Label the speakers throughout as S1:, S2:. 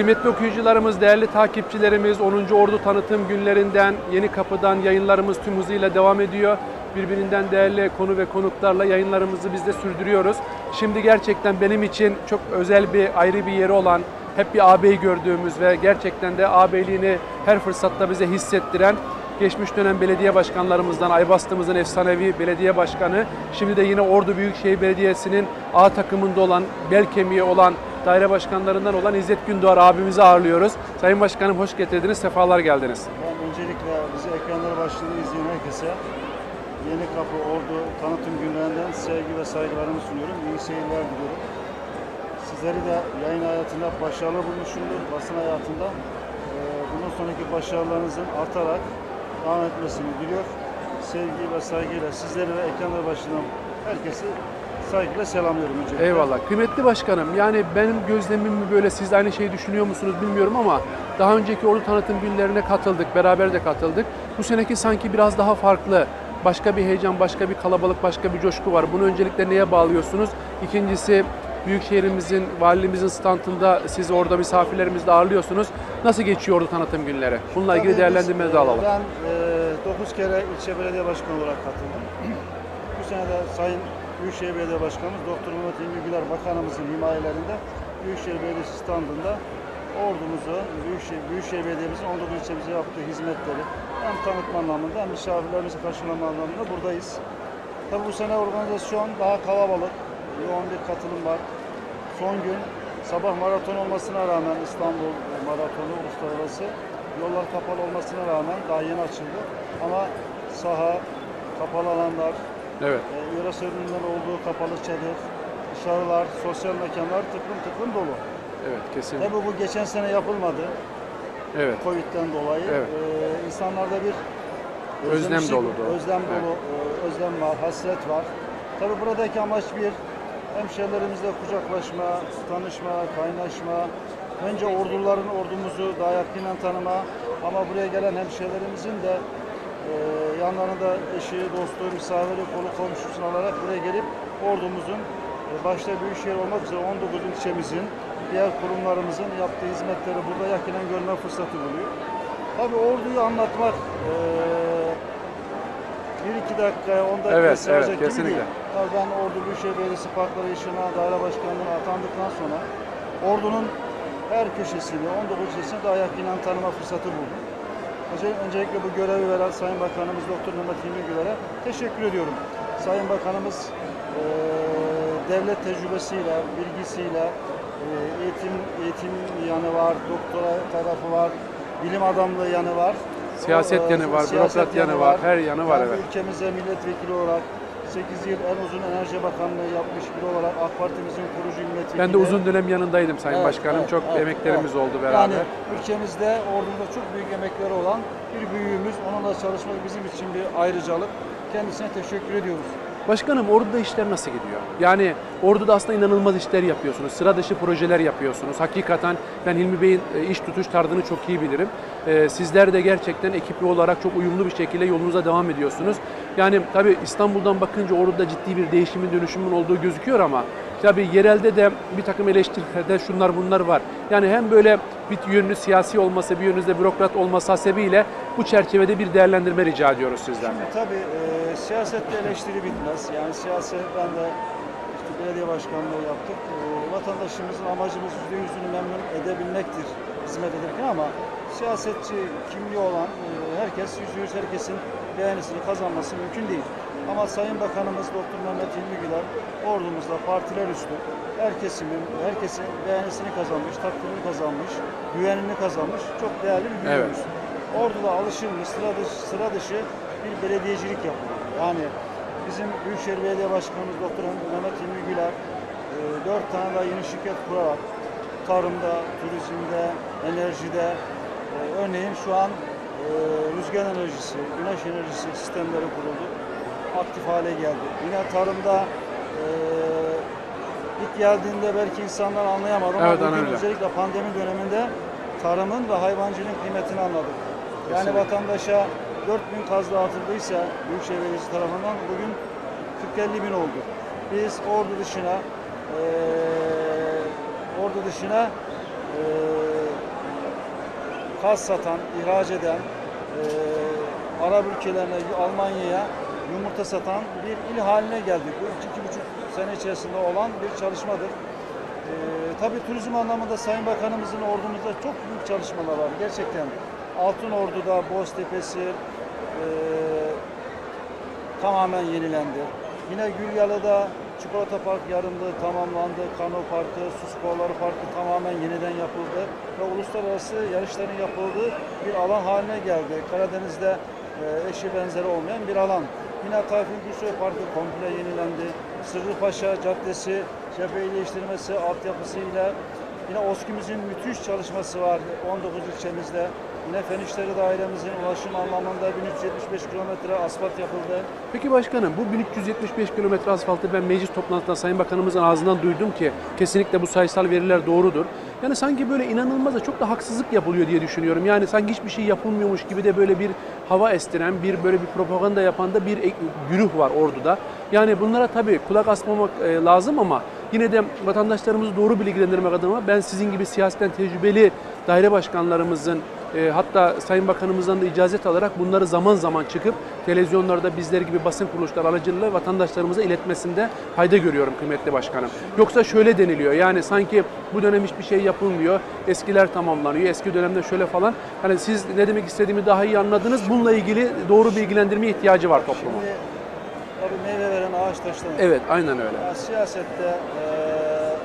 S1: Kıymetli okuyucularımız, değerli takipçilerimiz 10. Ordu tanıtım günlerinden Yeni Kapı'dan yayınlarımız tüm hızıyla devam ediyor. Birbirinden değerli konu ve konuklarla yayınlarımızı biz de sürdürüyoruz. Şimdi gerçekten benim için çok özel bir ayrı bir yeri olan hep bir ağabeyi gördüğümüz ve gerçekten de ağabeyliğini her fırsatta bize hissettiren geçmiş dönem belediye başkanlarımızdan Aybastığımızın efsanevi belediye başkanı, şimdi de yine Ordu Büyükşehir Belediyesi'nin A takımında olan, bel kemiği olan daire başkanlarından olan İzzet Gündoğar abimizi ağırlıyoruz. Sayın Başkanım hoş getirdiniz, sefalar geldiniz.
S2: Ben öncelikle bizi ekranları başında izleyen herkese Yeni Kapı Ordu tanıtım günlerinden sevgi ve saygılarımı sunuyorum. İyi seyirler diliyorum. Sizleri de yayın hayatında başarılı bulmuşumdur, basın hayatında. Ee, Bundan sonraki başarılarınızın artarak devam etmesini diliyor. Sevgi ve saygıyla sizleri ve ekranlar başından herkesi saygıyla selamlıyorum öncelikle.
S1: Eyvallah. Kıymetli başkanım, yani benim gözlemim mi böyle, siz aynı şeyi düşünüyor musunuz bilmiyorum ama daha önceki Ordu tanıtım günlerine katıldık, beraber de katıldık. Bu seneki sanki biraz daha farklı. Başka bir heyecan, başka bir kalabalık, başka bir coşku var. Bunu öncelikle neye bağlıyorsunuz? İkincisi, Büyükşehirimizin, valimizin standında siz orada misafirlerimizle ağırlıyorsunuz. Nasıl geçiyor Ordu tanıtım günleri? Bununla ilgili değerlendirmenizi
S2: e,
S1: alalım.
S2: Ben 9 kere ilçe belediye başkanı olarak katıldım. Bu sene de Sayın Büyükşehir Belediye Başkanımız Doktor Mehmet İlmi Güler Bakanımızın himayelerinde Büyükşehir Belediyesi standında ordumuzu, Büyükşehir, Büyükşehir Belediye'mizin 19 ilçemize yaptığı hizmetleri hem tanıtma anlamında hem misafirlerimizi karşılama anlamında buradayız. Tabii bu sene organizasyon daha kalabalık, yoğun bir katılım var. Son gün sabah maraton olmasına rağmen İstanbul maratonu uluslararası yollar kapalı olmasına rağmen daha yeni açıldı. Ama saha, kapalı alanlar,
S1: Evet.
S2: e, yöresel ürünlerin olduğu kapalı çadır, dışarılar, sosyal mekanlar tıklım tıklım dolu.
S1: Evet, kesinlikle.
S2: Tabii bu geçen sene yapılmadı
S1: Evet.
S2: Covid'den dolayı.
S1: Evet.
S2: E, insanlarda bir
S1: Özlem dolu.
S2: Özlem
S1: Evet.
S2: dolu, e, özlem var, hasret var. Tabii buradaki amaç bir hemşehrilerimizle kucaklaşma, tanışma, kaynaşma. Önce orduların ordumuzu daha yakından tanıma ama buraya gelen hemşehrilerimizin de yanlarında eşi, dostu, misafiri, kolu komşusunu alarak buraya gelip ordumuzun e, başta Büyükşehir olmak üzere 19 ilçemizin, diğer kurumlarımızın yaptığı hizmetleri burada yakinen görme fırsatı buluyor. Tabii orduyu anlatmak e, bir iki dakika, on dakika
S1: Evet,
S2: sığacak
S1: evet,
S2: gibi
S1: kesinlikle.
S2: değil. Tabii ben Ordu Büyükşehir Belediyesi Parkları İşine Daire Başkanlığı'na atandıktan sonra Ordu'nun her köşesini, 19 ilçesini daha yakinen tanıma fırsatı buldum. Önce- Öncelikle bu görevi veren Sayın Bakanımız Doktor Mehmet Hilmi Güler'e teşekkür ediyorum. Sayın Bakanımız eee, devlet tecrübesiyle, bilgisiyle, eee, eğitim eğitim yanı var, doktora tarafı var, bilim adamlığı yanı var.
S1: Siyaset
S2: O,
S1: yanı var, bürokrat yanı var, her yanı var, evet.
S2: Ülkemize milletvekili olarak 8 yıl en uzun enerji bakanlığı yapmış biri olarak AK Parti'mizin kurucu milletvekili.
S1: Ben de uzun dönem yanındaydım Sayın
S2: Evet,
S1: Başkanım.
S2: evet,
S1: çok
S2: evet,
S1: emeklerimiz
S2: evet.
S1: oldu beraber.
S2: Yani ülkemizde ordumuzda çok büyük emekleri olan bir büyüğümüz. Onunla çalışmak bizim için bir ayrıcalık. Kendisine teşekkür ediyoruz.
S1: Başkanım Ordu'da işler nasıl gidiyor? Yani Ordu'da aslında inanılmaz işler yapıyorsunuz. Sıra dışı projeler yapıyorsunuz. Hakikaten ben Hilmi Bey'in e, iş tutuş tarzını çok iyi bilirim. E, Sizler de gerçekten ekipli olarak çok uyumlu bir şekilde yolunuza devam ediyorsunuz. Yani tabii İstanbul'dan bakınca Ordu'da ciddi bir değişimin dönüşümün olduğu gözüküyor ama tabii yerelde de bir takım eleştiriler, şunlar bunlar var. Yani hem böyle bir yönünü siyasi olması, bir yönünüz de bürokrat olması hasebiyle bu çerçevede bir değerlendirme rica ediyoruz sizden.
S2: Şimdi tabii e, siyasette eleştiri bitmez. Yani siyaset ben de işte belediye başkanlığı yaptık. E, vatandaşımızın amacımız %100'ünü memnun edebilmektir hizmet ederken ama siyasetçi kimliği olan e, herkes %100 herkesin beğenisini kazanması mümkün değil. Ama Sayın Bakanımız Doktor Mehmet İlmi Güler ordumuzda partiler üstü her kesimin, herkesin beğenisini kazanmış, takdirini kazanmış, güvenini kazanmış çok değerli bir büyüğümüz. Ordu'da alışılmış sıra dışı, sıra dışı bir belediyecilik yapılıyor. Yani bizim Büyükşehir Belediye Başkanımız Doktor Mehmet İlmi Güler e, dört tane daha yeni şirket kurarak tarımda, turizmde, enerjide e, örneğin şu an e, rüzgar enerjisi, güneş enerjisi sistemleri kuruldu. Aktif hale geldi. Yine tarımda e, ilk geldiğinde belki insanlar anlayamadı ama
S1: Evet,
S2: bugün
S1: anladım.
S2: özellikle pandemi döneminde tarımın ve hayvancılığın kıymetini anladık. Yani
S1: Kesinlikle.
S2: vatandaşa 4000 kaz dağıtıldıysa Büyükşehir Belediyesi tarafından bugün 40-50 bin oldu. Biz ordu dışına eee ordu dışına kas satan, ihraç eden, e, Arap ülkelerine, Almanya'ya yumurta satan bir il haline geldik. Bu iki, iki buçuk sene içerisinde olan bir çalışmadır. E, tabii turizm anlamında Sayın Bakanımızın ordumuzda çok büyük çalışmalar var. Gerçekten Altın Ordu'da, Boztepe'si, e, tamamen yenilendi. Yine Gülyalı'da Çikolata Park yarımlığı tamamlandı. Kano Parkı, Su Sporları Parkı tamamen yeniden yapıldı. Ve uluslararası yarışların yapıldığı bir alan haline geldi. Karadeniz'de e, eşi benzeri olmayan bir alan. Yine Tayfun Gülsoy Parkı komple yenilendi. Sırrıpaşa Caddesi cephe iyileştirmesi altyapısıyla Yine OSKİ'mizin müthiş çalışması var 19 ilçemizde. Yine Fen İşleri Dairemizin ulaşım anlamında 1375 kilometre asfalt yapıldı.
S1: Peki başkanım bu 1375 kilometre asfaltı ben meclis toplantısında Sayın Bakanımızın ağzından duydum ki kesinlikle bu sayısal veriler doğrudur. Yani sanki böyle inanılmaz da çok da haksızlık yapılıyor diye düşünüyorum. Yani sanki hiçbir şey yapılmıyormuş gibi de böyle bir hava estiren, bir böyle bir propaganda yapan da bir güruh var orduda. Yani bunlara tabii kulak asmamak e, lazım ama yine de vatandaşlarımızı doğru bilgilendirmek adına ben sizin gibi siyasetten tecrübeli daire başkanlarımızın e, hatta Sayın Bakanımızdan da icazet alarak bunları zaman zaman çıkıp televizyonlarda bizler gibi basın kuruluşları aracılığıyla vatandaşlarımıza iletmesinde fayda görüyorum kıymetli başkanım. Yoksa şöyle deniliyor yani sanki bu dönem hiçbir şey yapılmıyor, eskiler tamamlanıyor, eski dönemde şöyle falan. Hani siz ne demek istediğimi daha iyi anladınız. Bununla ilgili doğru bilgilendirmeye ihtiyacı var toplumun.
S2: Tabii meyve veren ağaç taşlanır.
S1: Evet, aynen öyle.
S2: Yani siyasette eee,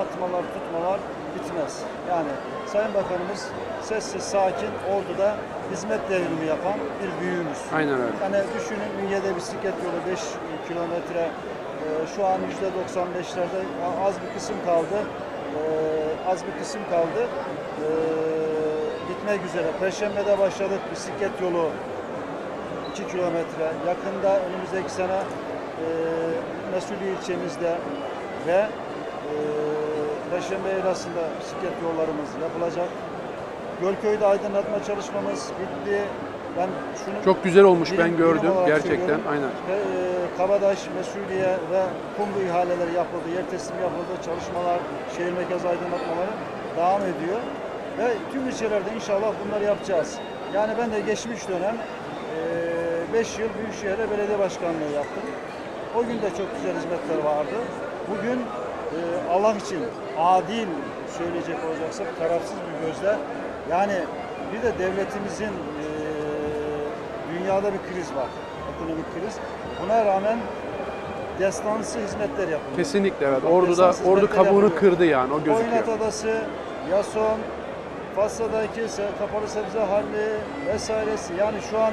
S2: atmalar, tutmalar bitmez. Yani Sayın Bakanımız sessiz, sakin, orduda hizmet devrimi yapan bir büyüğümüz.
S1: Aynen öyle.
S2: Yani düşünün Ünye'de bisiklet yolu 5 kilometre eee, şu an yüzde 95'lerde az bir kısım kaldı. Eee, az bir kısım kaldı. Eee, bitmek üzere. Perşembe'de başladık bisiklet yolu 2 kilometre. Yakında önümüzdeki sene e, Mesulü ilçemizde ve e, Perşembe Eyla'sında bisiklet yollarımız yapılacak. Gölköy'de aydınlatma çalışmamız bitti. Ben şunu
S1: Çok güzel olmuş
S2: birim-
S1: ben gördüm gerçekten.
S2: söylüyorum.
S1: Aynen.
S2: Ve, e, Kabadaş, Mesuliye ve Kumru ihaleleri yapıldı. Yer teslimi yapıldı. Çalışmalar, şehir merkezi aydınlatmaları devam ediyor. Ve tüm ilçelerde inşallah bunları yapacağız. Yani ben de geçmiş dönem 5 yıl Büyükşehir'de belediye başkanlığı yaptım. O gün de çok güzel hizmetler vardı. Bugün e, Allah için adil söyleyecek olacaksak tarafsız bir gözle yani bir de devletimizin e, dünyada bir kriz var. Ekonomik kriz. Buna rağmen destansı hizmetler yapılıyor.
S1: Kesinlikle evet.
S2: Bak,
S1: Ordu'da ordu kabuğunu
S2: yapılıyor.
S1: kırdı yani o gözüküyor.
S2: Oynat Adası, Yason, Fassa'daki se- kapalı sebze halli vesairesi. Yani şu an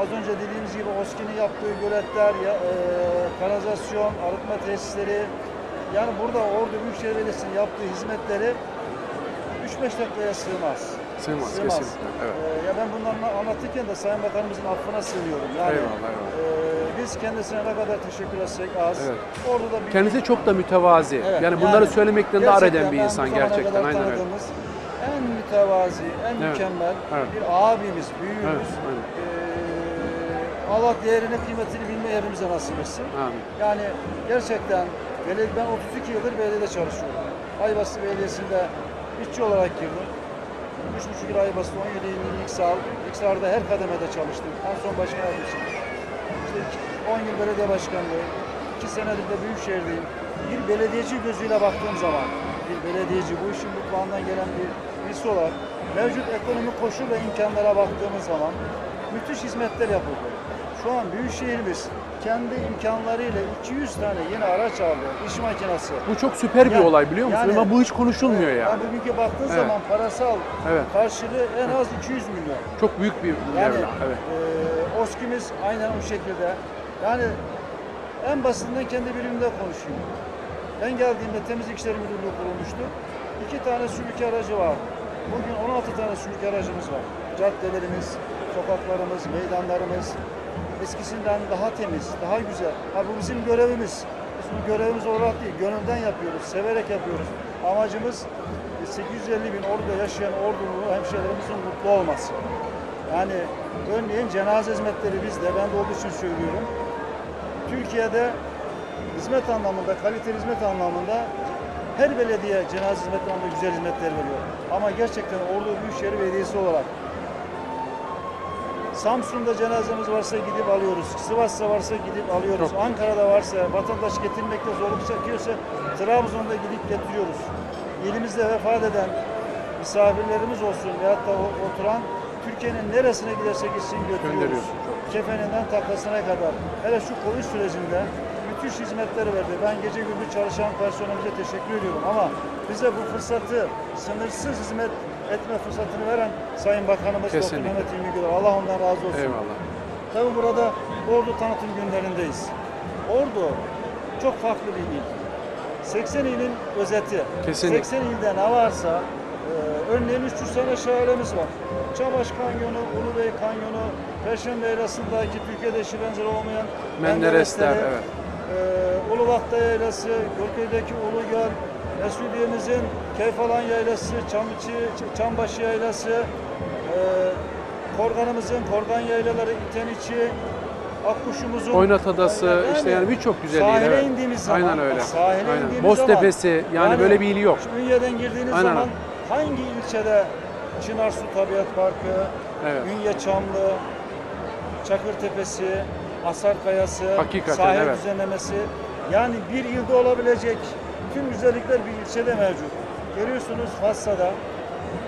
S2: az önce dediğimiz gibi OSKİ'nin yaptığı göletler, ya, e, kanalizasyon, arıtma tesisleri. Yani burada Ordu Büyükşehir Belediyesi'nin yaptığı hizmetleri 3-5 dakikaya sığmaz.
S1: Sığmaz, kesinlikle, evet.
S2: E, ya ben bunları anlatırken de Sayın Bakanımızın affına sığınıyorum. Yani,
S1: Eyvallah, eyvallah.
S2: e, biz kendisine ne kadar teşekkür etsek az.
S1: Evet.
S2: Orada bir
S1: Kendisi çok da mütevazi.
S2: Evet,
S1: yani bunları söylemekten de ar eden bir insan gerçekten. Aynen öyle.
S2: En mütevazi, en
S1: Evet,
S2: mükemmel
S1: evet.
S2: bir abimiz, büyüğümüz.
S1: Evet, aynen.
S2: Ee, Allah değerini, kıymetini bilme yerimize nasip etsin.
S1: Amin.
S2: Yani gerçekten belediye, ben 32 yıldır belediyede çalışıyorum. Ayvası Belediyesi'nde işçi olarak girdim. 3,5 yıl Ayvası'da 17 yıl İksal. İksal'da her kademede çalıştım. En son başkan yardımcısıyım. İşte iki- 10 yıl belediye başkanlığı, 2 senedir de Büyükşehir'deyim. Bir belediyeci gözüyle baktığım zaman, bir belediyeci, bu işin mutfağından gelen bir birisi olarak mevcut ekonomik koşul ve imkanlara baktığımız zaman müthiş hizmetler yapıldı. Şu an Büyükşehir'imiz kendi imkanlarıyla 200 tane yeni araç aldı, iş makinesi.
S1: Bu çok süper bir
S2: Yani-
S1: olay biliyor musun?
S2: yani-
S1: Ama bu hiç konuşulmuyor
S2: Evet,
S1: yani.
S2: bugünkü baktığın
S1: Evet.
S2: zaman parasal
S1: Evet.
S2: karşılığı en az 200 milyon.
S1: Çok büyük bir
S2: Yani
S1: meblağ. Evet.
S2: e, OSKİ'miz aynen o şekilde. Yani en basitinden kendi birimde konuşayım. Ben geldiğimde temizlik işleri müdürlüğü kurulmuştu. İki tane sürücü aracı var. Bugün 16 tane sürücü aracımız var. Caddelerimiz, sokaklarımız, meydanlarımız eskisinden daha temiz, daha güzel. Ha bu bizim görevimiz. Biz bunu görevimiz olarak değil, gönülden yapıyoruz, severek yapıyoruz. Amacımız e, 850 bin orada yaşayan ordulu hemşehrilerimizin mutlu olması. Yani örneğin cenaze hizmetleri bizde, ben de olduğu için söylüyorum. Türkiye'de hizmet anlamında, kaliteli hizmet anlamında Her belediye cenaze hizmetlerinde güzel hizmetler veriyor. Ama gerçekten Ordu Büyükşehir Belediyesi olarak Samsun'da cenazemiz varsa gidip alıyoruz. Sivas'ta varsa gidip alıyoruz.
S1: Çok.
S2: Ankara'da varsa, vatandaş getirmekte zorluk çekiyorsa Trabzon'da gidip getiriyoruz. İlimizde vefat eden misafirlerimiz olsun veyahut da oturan Türkiye'nin neresine giderse gitsin götürüyoruz. Kefeninden taklasına kadar. Hele şu Covid sürecinde müthiş hizmetleri verdi. Ben gece gündüz çalışan personelimize teşekkür ediyorum ama bize bu fırsatı sınırsız hizmet etme fırsatını veren Sayın Bakanımız
S1: Kesinlikle.
S2: Mehmet İlmi Güler. Allah ondan razı olsun.
S1: Eyvallah.
S2: Tabii burada Ordu tanıtım günlerindeyiz. Ordu çok farklı bir il. 80 ilin özeti.
S1: Kesinlikle.
S2: 80 ilde ne varsa e, örneğin 300 tane şairemiz var. Çamaş Kanyonu, Ulubey Kanyonu, Perşembe Yaylası'ndaki Türkiye'de eşi benzeri olmayan
S1: Menderesler,
S2: Menderesleri,
S1: evet.
S2: e, Ulubat'ta Yaylası, Gölköy'deki Ulugöl, Mesudiye'mizin Keyfalan Yaylası, Çamiçi, Çambaşı Yaylası, e, Korganımızın Korgan Yaylaları, İteniçi, Akkuşumuzun
S1: Oynat Adası
S2: Yani
S1: işte yani birçok güzel il,
S2: Sahile
S1: evet.
S2: indiğimiz zaman
S1: Aynen öyle.
S2: Sahile
S1: Aynen.
S2: indiğimiz
S1: Boztepe'si,
S2: zaman
S1: yani böyle bir ili yok.
S2: Ünye'den girdiğiniz
S1: Aynen
S2: zaman hangi ilçede Çınarsu Tabiat Parkı,
S1: Evet.
S2: Ünye Çamlı, Çakırtepesi, Asar Kayası,
S1: Hakikaten,
S2: sahil
S1: evet.
S2: düzenlemesi yani bir ilde olabilecek tüm güzellikler bir ilçede mevcut. Görüyorsunuz Fassa'da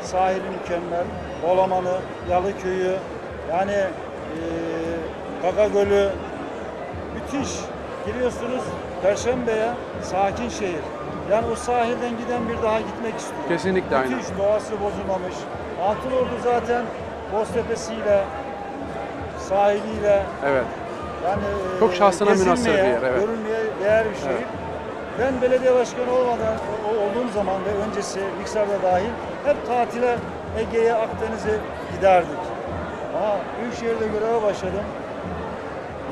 S2: sahili mükemmel, Bolaman'ı, Yalıköy'ü, yani Gaga Gölü müthiş. Giriyorsunuz Perşembe'ye sakin şehir. Yani o sahilden giden bir daha gitmek istiyor.
S1: Kesinlikle aynen.
S2: Müthiş doğası bozulmamış. Altınordu zaten Boztepe'siyle, sahiliyle
S1: Evet.
S2: yani e,
S1: Çok şahsına münhasır bir yer, evet.
S2: Görülmeye değer bir şehir.
S1: Evet.
S2: Ben belediye başkanı olmadan olduğum zaman ve öncesi Niksar'da dahil hep tatile Ege'ye, Akdeniz'e giderdik. Ama Büyükşehir'de göreve başladım.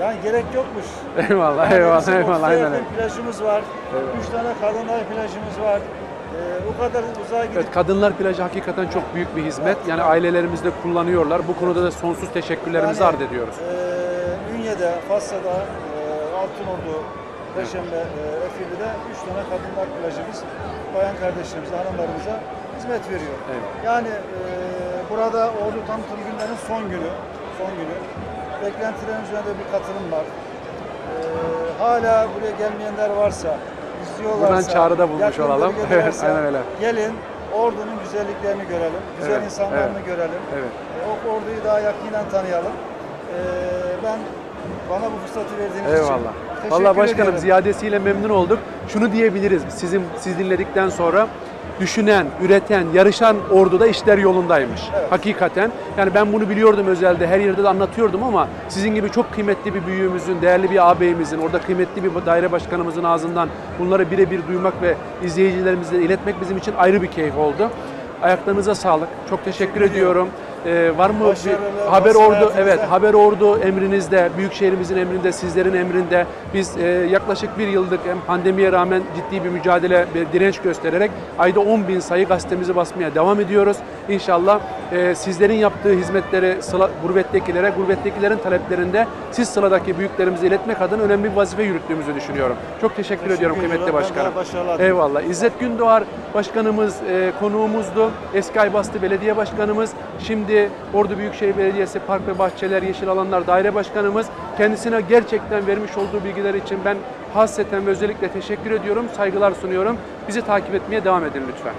S2: Yani gerek yokmuş.
S1: Eyvallah,
S2: Yani
S1: eyvallah, eyvallah.
S2: 30'a
S1: Aynen
S2: plajımız var.
S1: Evet.
S2: Üç tane kadınlar plajımız var. Ee, o kadar uzağa gidip
S1: Evet, kadınlar plajı hakikaten çok büyük bir hizmet. Yani ailelerimiz de kullanıyorlar. Bu konuda da sonsuz teşekkürlerimizi
S2: Yani,
S1: arz ediyoruz.
S2: E, Ünye'de, Fassa'da, e, Altınordu, Perşembe, e, Efili'de üç tane kadınlar plajımız bayan kardeşlerimize, hanımlarımıza hizmet veriyor.
S1: Evet.
S2: Yani e, burada Ordu Tanıtım Günlerinin son günü, son günü. Beklentilerin üzerinde bir katılım var. E, hala buraya gelmeyenler varsa, izliyorlarsa,
S1: Buradan çağrıda bulmuş
S2: yakın
S1: olalım.
S2: bölgedelerse
S1: aynen öyle.
S2: Gelin, Ordu'nun güzelliklerini görelim, güzel
S1: Evet,
S2: insanlarını
S1: evet.
S2: görelim.
S1: Evet.
S2: E, O orduyu daha yakinen tanıyalım. E, ben bana bu fırsatı verdiğiniz için
S1: Eyvallah. Vallahi başkanım
S2: ediyorum.
S1: ziyadesiyle memnun olduk. Şunu diyebiliriz. Sizin siz dinledikten sonra düşünen, üreten, yarışan orduda işler yolundaymış.
S2: Evet.
S1: Hakikaten. Yani ben bunu biliyordum özelde. Her yerde de anlatıyordum ama sizin gibi çok kıymetli bir büyüğümüzün, değerli bir ağabeyimizin, orada kıymetli bir daire başkanımızın ağzından bunları birebir duymak ve izleyicilerimize iletmek bizim için ayrı bir keyif oldu. Ayaklarınıza sağlık. Çok teşekkür,
S2: Teşekkür ediyorum.
S1: ediyorum. Ee, var mı
S2: Başarılı,
S1: bir haber ordu? Evet, Haber Ordu emrinizde, Büyükşehirimizin emrinde, sizlerin emrinde. Biz e, yaklaşık bir yıllık hem pandemiye rağmen ciddi bir mücadele ve direnç göstererek ayda 10 bin sayı gazetemizi basmaya devam ediyoruz. İnşallah e, sizlerin yaptığı hizmetleri sıla, gurbettekilere, gurbettekilerin taleplerinde siz sıradaki büyüklerimize iletmek adına önemli bir vazife yürüttüğümüzü düşünüyorum. Çok teşekkür,
S2: Teşekkür
S1: ediyorum kıymetli başkanım. Eyvallah. İzzet Gündoğar başkanımız e, konuğumuzdu. Eski Aybastı Belediye Başkanımız. Şimdi Ordu Büyükşehir Belediyesi Park ve Bahçeler Yeşil Alanlar Daire Başkanımız. Kendisine gerçekten vermiş olduğu bilgiler için ben hasreten ve özellikle teşekkür ediyorum. Saygılar sunuyorum. Bizi takip etmeye devam edin lütfen.